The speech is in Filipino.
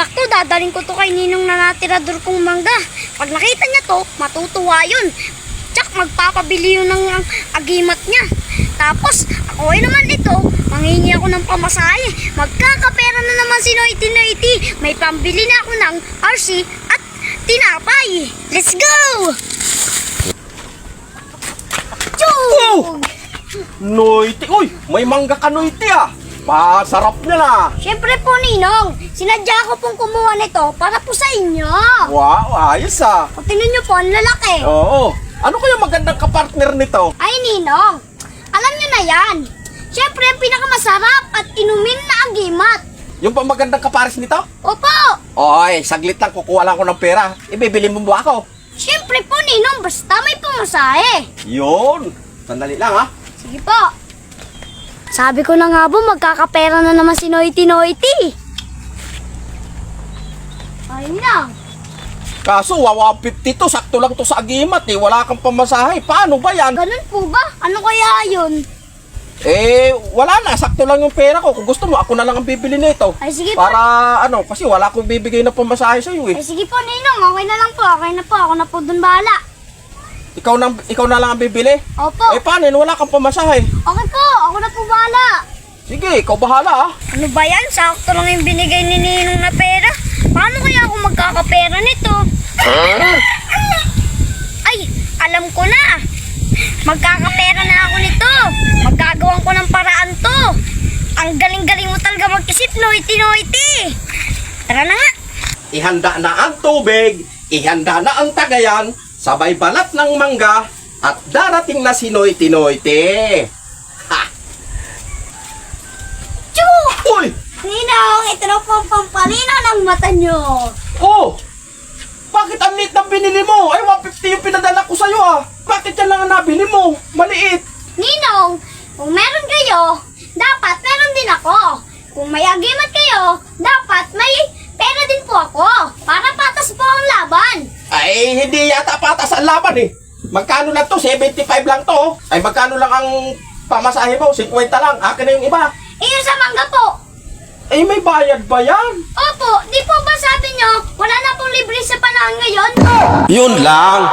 Sakto, dadaling ko to kay Ninong na natirador kong mangga. Pag nakita niya to, matutuwa yun. Tsak, magpapabili yun ng agimat niya. Tapos, ako ay naman ito, mangingi ako ng pamasahe. Magkakapera na naman si Noity Noity. May pambili na ako ng RC at tinapay. Let's go! Chug! Noiti. Uy, may mangga ka Noiti ah. Pasarap na na. Siyempre po, Ninong, sinadya ko pong kumuha nito para po sa inyo. Wow, ayos ah. O, tingnan niyo po, ang lalaki. Oo. Ano kaya magandang kapartner nito? Ay, Ninong, alam niyo na yan. Siyempre, ang pinakamasarap at inumin na agimat. Yung pa magandang kapares nito? Opo, Oy, saglit lang kukuha lang ko ng pera. Ibibili mo ba ako? siyempre po, Ninong, basta may pumasahe. Yun. Sandali lang ah. Sige po. Sabi ko na nga po, magkakapera na naman si Noity Noity. Ayun lang. Kaso, wawa 50 to. Sakto lang to sa agimat eh. Wala kang pamasahe. Paano ba yan? Ganun po ba? Ano kaya yun? Eh, wala na. Sakto lang yung pera ko. Kung gusto mo, ako na lang ang bibili nito. Ay, sige po. Para ano, kasi wala akong bibigay na pamasahe sa'yo eh. Ay, sige po, Ninong. Okay na lang po. Okay na po. Ako na po dun bahala. Ikaw na, ikaw na lang ang bibili? Opo. Eh, paano yun? Wala kang pamasahe. Okay po. Ako na po bahala. Sige, ikaw bahala ah. Ano ba yan? Sakto lang yung binigay ni Ninong na pera. Paano kaya ako magkakapera nito? Ay, alam ko na. Magkakapera na ako nito. Magkagawan ko ng paraan to. Ang galing-galing mo talaga mag-isip, Noity. Tara na nga. Ihanda na ang tubig, ihanda na ang tagayan, sabay balat ng mangga, at darating na si Noy Tinoyte. Ha! Choo! Uy! Ninong, ito na po ang pampalino ng mata nyo. Oh! Bakit ang liit ng binili mo? Ay, 150 yung pinadala ko sa'yo ah. Bakit yan lang ang nabili mo? Maliit. Ninong, kung meron kayo, dapat meron din ako. Kung may agimat kayo, dapat may pera din po ako. Para patas po ang laban. Ay, hindi yata patas ang laban eh. Magkano lang to? 75 lang to. Ay, magkano lang ang pamasahe mo? 50 lang. Akin na yung iba. Eh, yung sa mangga po. Eh, may bayad ba yan? Opo, di po ba sabi nyo, wala na pong libre sa panahon ngayon? Yun lang.